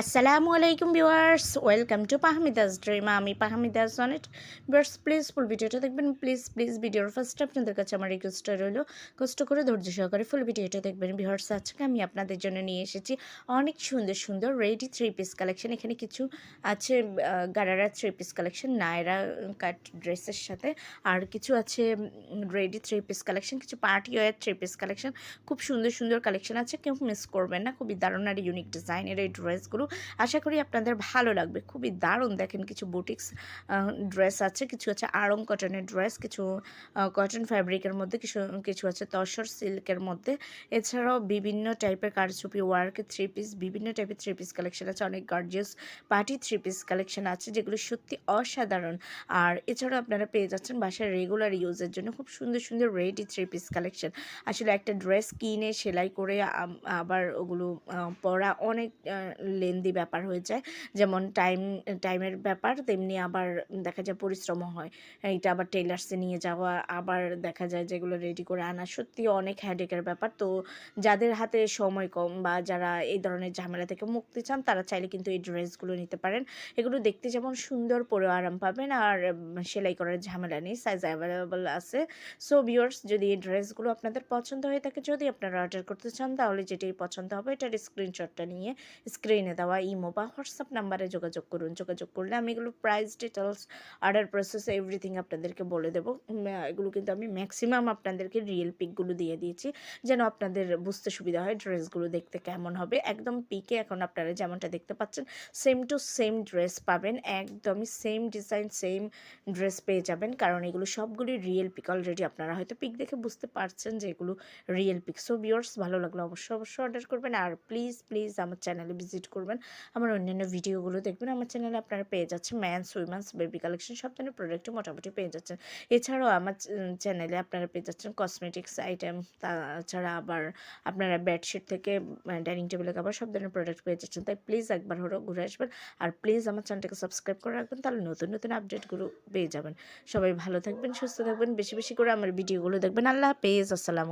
আসসালামু আলাইকুম viewers welcome to পাহমিদাস ড্রিমা আমি পাহমিদাস অনেট ভিউয়ার্স প্লিজ ফুল ভিডিওটা দেখবেন। প্লিজ প্লিজ ভিডিওর ফার্স্ট আপনাদের কাছে আমার রিকোয়েস্টটা রইল। কষ্ট করে ধৈর্য সহকারে ফুল ভিডিওটা দেখবেন। ভিউয়ার্স আজকে আমি আপনাদের জন্য নিয়ে এসেছি অনেক সুন্দর সুন্দর রেডি থ্রি পিস কালেকশন এখানে কিছু আছে gharara three piece collection Naira cut ড্রেসের সাথে। আর কিছু আছে রেডি থ্রি পিস কালেকশন কিছু party wear three piece collection খুব সুন্দর সুন্দর কালেকশন আছে। কেউ মিস করবেন না। খুবই দারুণ আর ইউনিক ডিজাইনের এই ড্রেসগুলো আশা করি আপনাদের ভালো লাগবে। খুবই দারুণ দেখেন কিছু বুটিক্স ড্রেস আছে, কিছু আছে আড়ং কটনের ড্রেস, কিছু কটন ফ্যাব্রিকের মধ্যে, কিছু কিছু আছে তসর সিল্কের মধ্যে। এছাড়াও বিভিন্ন টাইপের কারচুপি, ওয়ার্ক থ্রি পিস বিভিন্ন টাইপের থ্রি পিস কালেকশন আছে। অনেক gorgeous party three piece collection আছে, যেগুলো সত্যি অসাধারণ। আর এছাড়াও আপনারা পেয়ে যাচ্ছেন বাসার রেগুলার ইউজের জন্য খুব সুন্দর সুন্দর রেডি থ্রি পিস কালেকশন আসলে একটা ড্রেস কিনে, সেলাই করে আবার ওগুলো পরা অনেক লেন্দি ব্যাপার হয়ে যায়। যেমন টাইম, টাইমের ব্যাপার, তেমনি আবার দেখা যায় পরিশ্রম হয়। এটা আবার টেলার্সে নিয়ে যাওয়া, আবার দেখা যায় যেগুলো রেডি করে আনা। সত্যি অনেক হ্যাডেকের ব্যাপার। তো যাদের হাতে সময় কম বা যারা এই ধরনের ঝামেলা থেকে মুক্তি চান, তারা চাইলে কিন্তু এই ড্রেসগুলো নিতে পারেন। এগুলো দেখতে যেমন সুন্দর, পরেও আরাম পাবেন। আর সেলাই করার ঝামেলা নেই সাইজ অ্যাভেলেবল আছে। সো ভিউয়ার্স যদি এই ড্রেসগুলো আপনাদের পছন্দ হয়ে থাকে, যদি আপনারা অর্ডার করতে চান, তাহলে যেটাই পছন্দ হবে, এটার স্ক্রিনশটটা নিয়ে স্ক্রিনে দেওয়া ইমো বা হোয়াটসঅ্যাপ নাম্বারে যোগাযোগ করুন। যোগাযোগ করলে আমি এগুলো price details order process everything আপনাদেরকে বলে দেবো। এগুলো কিন্তু আমি ম্যাক্সিমাম আপনাদেরকে রিয়েল পিকগুলো দিয়ে দিয়েছি, যেন আপনাদের বুঝতে সুবিধা হয় ড্রেসগুলো দেখতে কেমন হবে। একদম পিকে এখন আপনারা যেমনটা দেখতে পাচ্ছেন সেম টু সেম ড্রেস পাবেন। একদমই সেম ডিজাইন সেম ড্রেস পেয়ে যাবেন, কারণ এগুলো সবগুলি রিয়েল পিক অলরেডি আপনারা হয়তো পিক দেখে বুঝতে পারছেন যে এগুলো রিয়েল পিক সো বিয়ার্স ভালো লাগল অবশ্যই অবশ্যই অর্ডার করবেন। আর প্লিজ প্লিজ আমার চ্যানেলে ভিজিট করবেন। আমার অন্যান্য ভিডিওগুলো দেখবেন, আমার চ্যানেলে আপনারা পেয়ে যাচ্ছেন ম্যানস উইমেন্স বেবি কালেকশন, সব ধরনের প্রোডাক্টই মোটামুটি পেয়ে যাচ্ছেন। এছাড়াও আমার চ্যানেলে আপনারা পেয়ে যাচ্ছেন কসমেটিক্স আইটেম, তাছাড়া আবার আপনারা বেডশিট থেকে ডাইনিং টেবিলে কাবার সব ধরনের প্রোডাক্ট পেয়ে যাচ্ছেন। তাই প্লিজ একবার হলো ঘুরে আসবেন আর প্লিজ আমার চ্যানেলটাকে সাবস্ক্রাইব করে রাখবেন, তাহলে নতুন নতুন আপডেটগুলো পেয়ে যাবেন। সবাই ভালো থাকবেন, সুস্থ থাকবেন, বেশি বেশি করে আমার ভিডিওগুলো দেখবেন। আল্লাহ হাফেজ, আসসালাম